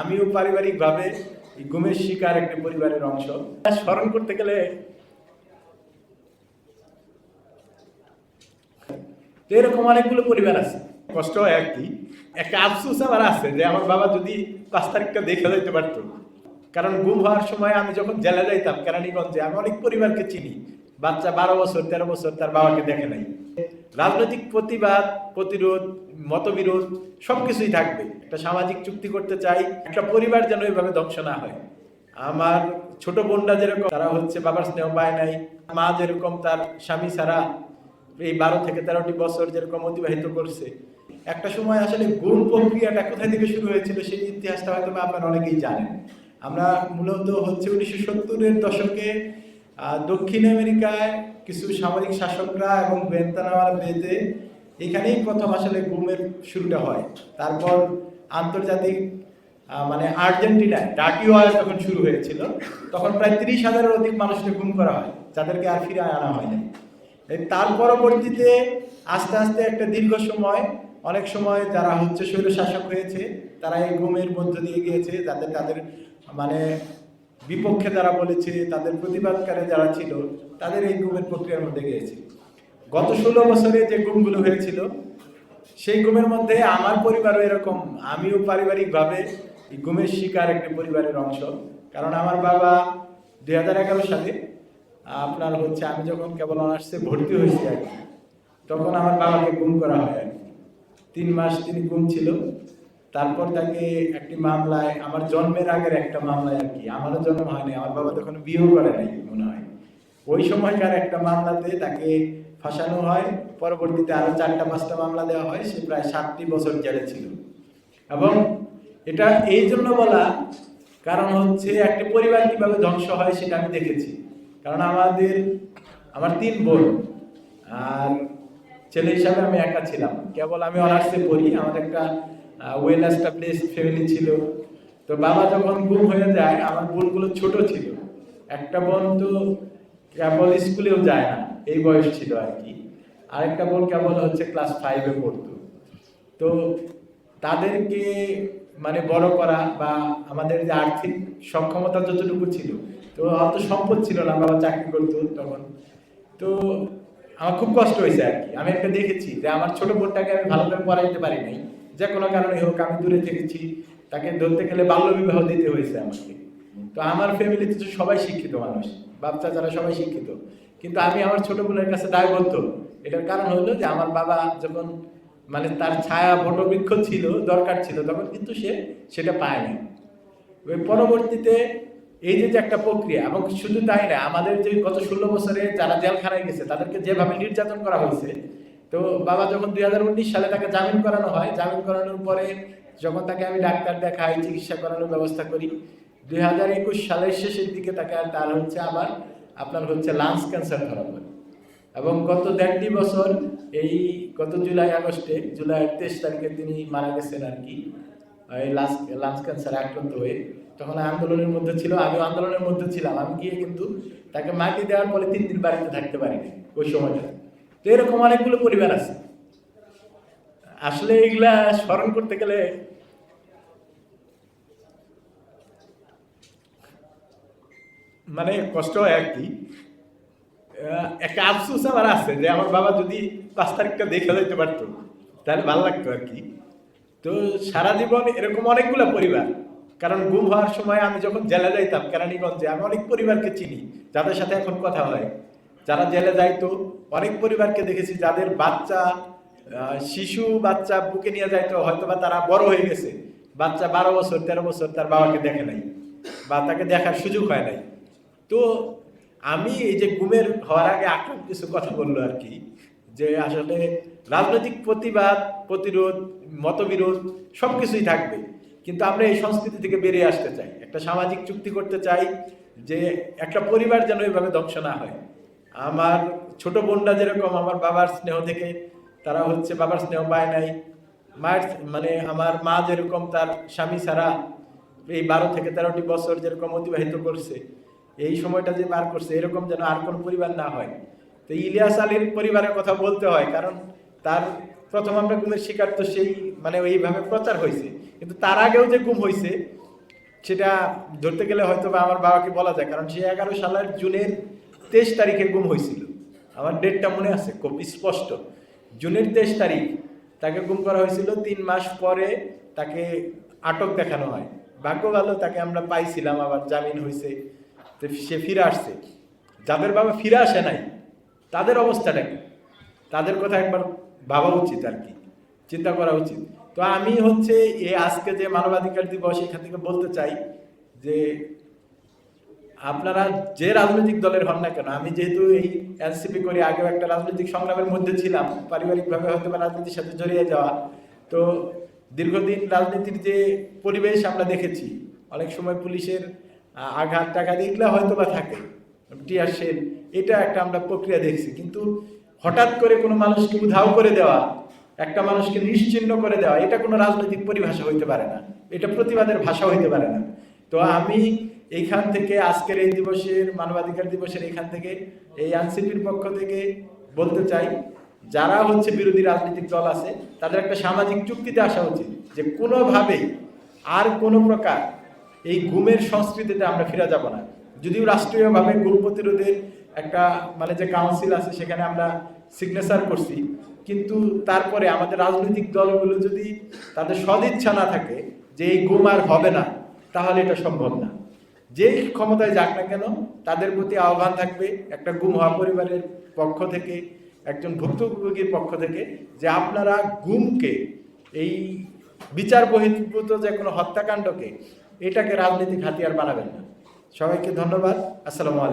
আমিও পারিবারিকভাবে গুমের শিকার একটা পরিবারের অংশ। স্মরণ করতে গেলে তো এরকম অনেকগুলো পরিবার আছে। কষ্ট হয় আর কি? একটা আফসোস আমার আছে যে আমার বাবা যদি পাঁচ তারিখটা দেখে যাইতে পারতো। কারণ গুম হওয়ার সময় আমি যখন জেলে যাইতাম কেরানীগঞ্জে, আমি অনেক পরিবারকে চিনি। বাচ্চা বারো বছর, তেরো বছর তার বাবাকে দেখে নাই। রাজনৈতিক প্রতিবাদ, প্রতিরোধ, মতবিরোধ সবকিছুই থাকবে। একটা সামাজিক চুক্তি করতে চাই, একটা পরিবার যেন এইভাবে ধ্বংস না হয়। আমার ছোট বোনরা যেরকম, তারা হচ্ছে বাবার স্নেহ পায় নাই। মা যেরকম, তার স্বামী ছাড়া এই বারো থেকে তেরোটি বছর যেরকম অতিবাহিত করছে। একটা সময় আসলে গুণ প্রক্রিয়াটা কোথায় থেকে শুরু হয়েছিল, সেই ইতিহাসটা হয়তো আপনারা অনেকেই জানেন। আমরা মূলত হচ্ছে উনিশশো সত্তরের দশকে দক্ষিণ আমেরিকায় কিছু সামরিক শাসকরা এবং বেন্তানাওয়ার বেদে এখানেই প্রথম আসলে গুমের শুরুটা হয়। তারপর আন্তর্জাতিক মানে আর্জেন্টিনায় ডাটি ওয়ার যখন শুরু হয়েছিল, তখন প্রায় তিরিশ হাজারের অধিক মানুষকে গুম করা হয়, যাদেরকে আর ফিরে আনা হয়নি তার পরবর্তীতে আস্তে আস্তে একটা দীর্ঘ সময়, অনেক সময় যারা হচ্ছে শৈল শাসক হয়েছে, তারা এই গুমের মধ্য দিয়ে গিয়েছে, যাতে তাদের মানে বিপক্ষে যারা বলেছে, তাদের প্রতিবাদকারী যারা ছিল, তাদের এই গুমের প্রক্রিয়ার মধ্যে গিয়েছে গত ষোলো বছরে যে গুমগুলো হয়েছিল, সেই গুমের মধ্যে আমার পরিবারও এরকম, আমিও পারিবারিকভাবে এই গুমের শিকার একটি পরিবারের অংশ। কারণ আমার বাবা দুই হাজার এগারো সালে, আপনার হচ্ছে আমি যখন কেবল অনার্সে ভর্তি হয়েছি আর তখন আমার বাবাকে গুম করা হয় আর তিন মাস তিনি গুম ছিল তারপর তাকে একটি মামলায়, আমার জন্মের আগের একটা মামলায় আর কি, আমারও জন্ম হয়নি, আমার বাবা তখন বিয়েও করে নাই মনে হয়। ওই সময়কার একটা মামলাতে তাকে ফাঁসানো হয়, পরবর্তীতে আরও চারটা, পাঁচটা মামলা দেওয়া হয়, সে প্রায় সাতটি বছর জেলে ছিল। এবং এটা এই জন্য বলা কারণ হচ্ছে একটা পরিবার কীভাবে ধ্বংস হয় সেটা আমি দেখেছি। কারণ আমাদের, আমার তিন বোন, আর ছেলে হিসাবে আমি একা ছিলাম। কেবল আমি অনার্সে পড়ি, আমার একটা ওয়েল এস্টাবলিশ ফ্যামিলি ছিল। তো বাবা যখন গুম হয়ে যায়, আমার বোনগুলো ছোট ছিল। একটা বোন তো কেবল স্কুলেও যায় না, এই বয়স ছিল আর কি। আরেকটা বোন কেবল হচ্ছে ক্লাস ফাইভে পড়তো। তো তাদেরকে মানে বড় করা বা আমাদের যে আর্থিক সক্ষমতা যতটুকু ছিল, তো অত সম্পদ ছিল না, বাবা চাকরি করতো তখন। তো আমার খুব কষ্ট হয়েছে আর কি। আমি একটা দেখেছি যে আমার ছোট বোনটাকে আমি ভালোভাবে পড়াইতে পারি নাই। যে কোনো কারণে হোক, আমি দূরে থেকেছি। তাকে ধরতে গেলে বাল্যবিবাহ দিতে হয়েছে আমাকে। তো আমার ফ্যামিলিতে তো সবাই শিক্ষিত মানুষ, বাচ্চা যারা সবাই শিক্ষিত। কিন্তু আমি আমার ছোট বোনের কাছে দায়বদ্ধ। এটার কারণ হলো যে আমার বাবা যখন মানে তার ছায়া বটবৃক্ষ ছিল, দরকার ছিল, তখন কিন্তু সে সেটা পায়নি। ওই পরবর্তীতে এই যে একটা প্রক্রিয়া, এবং শুধু তাই না, আমাদের যে গত ষোলো বছরে যারা জেলখানায় গেছে, তাদেরকে যেভাবে নির্যাতন করা হয়েছে তো বাবা যখন দুই হাজার উনিশ সালে তাকে জামিন করানো হয়, জামিন করানোর পরে যখন তাকে আমি ডাক্তার দেখাই, চিকিৎসা করানোর ব্যবস্থা করি, দুই হাজার একুশ সালের শেষের দিকে তাকে তার হচ্ছে আবার আপনার হচ্ছে লাংস ক্যান্সার ধরা পড়ে। এবং গত দেড়টি বছর এই গত জুলাই, আগস্টে জুলাই তেইশ তারিখে তিনি মারা গেছেন আর কি, এই লাংস লাংস ক্যান্সার আক্রান্ত হয়ে। তখন আন্দোলনের মধ্যে ছিল আমি আন্দোলনের মধ্যে ছিলাম। আমি গিয়ে কিন্তু তাকে মাটি দেওয়ার পরে তিন দিন বাড়িতে থাকতে পারিনি ওই সময়টা তো এরকম অনেকগুলো পরিবার আছে। আসলে এগুলা স্মরণ করতে গেলে মানে কষ্ট হয় আর কি। একটা আফসোস আমার আছে যে আমার বাবা যদি পাঁচ তারিখটা দেখে যাইতে পারতো, তাহলে ভালো লাগতো আর কি। তো সারা জীবন এরকম অনেকগুলো পরিবার, কারণ গুম হওয়ার সময় আমি যখন জেলে যাইতাম কেরানীগঞ্জে, আমি অনেক পরিবারকে চিনি, যাদের সাথে এখন কথা হয়। যারা জেলে যাইতো অনেক পরিবারকে দেখেছি যাদের বাচ্চা শিশু বাচ্চা বুকে নিয়ে যাইতো হয়তো বা তারা বড় হয়ে গেছে। বাচ্চা বারো বছর, তেরো বছর তার বাবাকে দেখে নাই বা তাকে দেখার সুযোগ হয় নাই। তো আমি এই যে গুমের হওয়ার আগে আকরাম কিছু কথা বলল আর কি, যে আসলে রাজনৈতিক প্রতিবাদ, প্রতিরোধ, মতবিরোধ সব কিছুই থাকবে। কিন্তু আমরা এই সংস্কৃতি থেকে বেরিয়ে আসতে চাই। একটা সামাজিক চুক্তি করতে চাই যে একটা পরিবার যেন এইভাবে ধ্বংস না হয়। আমার ছোট বোনরা যেরকম আমার বাবার স্নেহ থেকে তারা হচ্ছে বাবার স্নেহ পায় নাই। মায়ের মানে আমার মা যেরকম তার স্বামী ছাড়া এই বারো থেকে তেরোটি বছর যেরকম অতিবাহিত করছে, এই সময়টা যে পার করছে, এরকম যেন আর কোনো পরিবার না হয়। তো ইলিয়াস আলীর পরিবারের কথা বলতে হয়, কারণ তার প্রথম আমরা গুমের শিকার তো সেই মানে ওইভাবে প্রচার হয়েছে। কিন্তু তার আগেও যে গুম হয়েছে, সেটা ধরতে গেলে হয়তো বা আমার বাবাকে বলা যায়, কারণ সে এগারো সালের জুনের তেইশ তারিখে গুম হয়েছিল আমার ডেটটা মনে আছে খুব স্পষ্ট। জুনের তেইশ তারিখ তাকে গুম করা হয়েছিল, তিন মাস পরে তাকে আটক দেখানো হয়। ভাগ্য ভালো, তাকে আমরা পাইছিলাম, আবার জামিন হয়েছে তো সে ফিরে আসছে। যাদের বাবা ফিরে আসে নাই, তাদের অবস্থাটা কি? তাদের কথা একবার ভাবা উচিত আর কি, চিন্তা করা উচিত। তো আমি হচ্ছে এ আজকে যে মানবাধিকার দিবস, এখান থেকে বলতে চাই যে আপনারা যে রাজনৈতিক দলের হন না কেন, আমি যেহেতু এই এনসিপি করি আগেও একটা রাজনৈতিক সংগ্রামের মধ্যে ছিলাম, পারিবারিকভাবে হয়তো বা রাজনীতির সাথে জড়িয়ে যাওয়া, তো দীর্ঘদিন রাজনীতির যে পরিবেশ আমরা দেখেছি, অনেক সময় পুলিশের আঘাত টাকা এগুলো হয়তো বা থাকে, টিয়ার শেল, এটা একটা আমরা প্রক্রিয়া দেখছি, কিন্তু হঠাৎ করে কোনো মানুষকে উধাও করে দেওয়া, একটা মানুষকে নিশ্চিহ্ন করে দেওয়া, এটা কোনো রাজনৈতিক পরিভাষা হইতে পারে না, এটা প্রতিবাদের ভাষা হইতে পারে না। তো আমি এইখান থেকে আজকের এই দিবসের মানবাধিকার দিবসের এখান থেকে এই আনসিপির পক্ষ থেকে বলতে চাই, যারা হচ্ছে বিরোধী রাজনৈতিক দল আছে, তাদের একটা সামাজিক চুক্তিতে আসা উচিত যে কোনোভাবেই আর কোনো প্রকার এই গুমের সংস্কৃতিতে আমরা ফিরে যাব না। যদিও রাষ্ট্রীয়ভাবে গুম প্রতিরোধের একটা মানে যে কাউন্সিল আছে, সেখানে আমরা সিগনেচার করছি, কিন্তু তারপরে আমাদের রাজনৈতিক দলগুলো যদি তাদের সদিচ্ছা না থাকে যে এই গুম আর হবে না, তাহলে এটা সম্ভব না। যেই ক্ষমতায় যাক না কেন, তাদের প্রতি আহ্বান থাকবে একটা গুম হওয়া পরিবারের পক্ষ থেকে, একজন ভুক্তভোগীর পক্ষ থেকে, যে আপনারা গুমকে, এই বিচার বহির্ভূত যে কোনো হত্যাকাণ্ডকে, এটাকে রাজনৈতিক হাতিয়ার বানাবেন না। সবাইকে ধন্যবাদ। আসসালামু আলাইকুম।